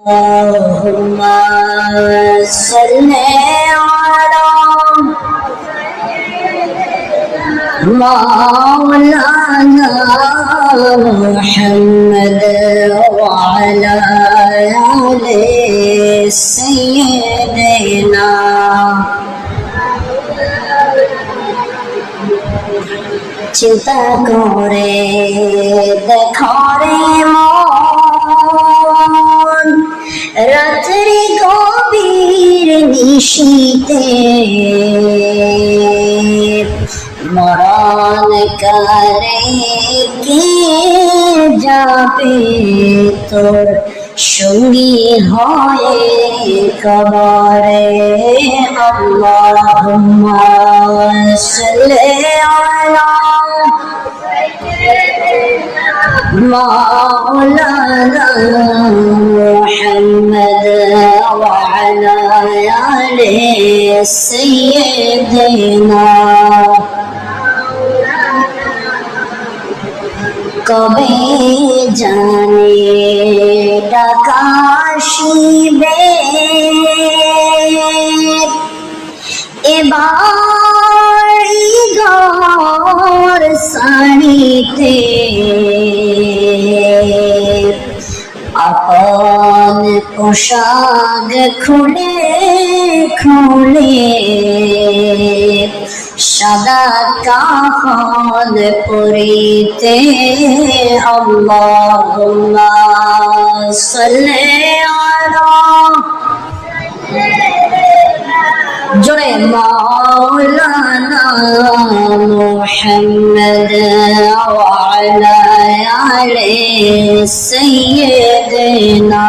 اللهم صل على مولانا محمد وعلى آل سيدنا চিন্তা করে দেখরে মন রাত্রি গভীর নিশীতে মরণ করে কে যাবে তোর সঙ্গী হয়ে কবরে আল্লাহুম্মা সাল্লি আলা مولانا محمد وعلى آل سيدنا কবে জানে ডাকাশিবে এবার ঘর সারিতে আপন পোশাক খুলে খুলে সাদা কাফন পরিতে আল্লাহুম্মা সাল্লি আলা জোরে মাওলানা মুহাম্মদ আলি সাইয়্যিদিনা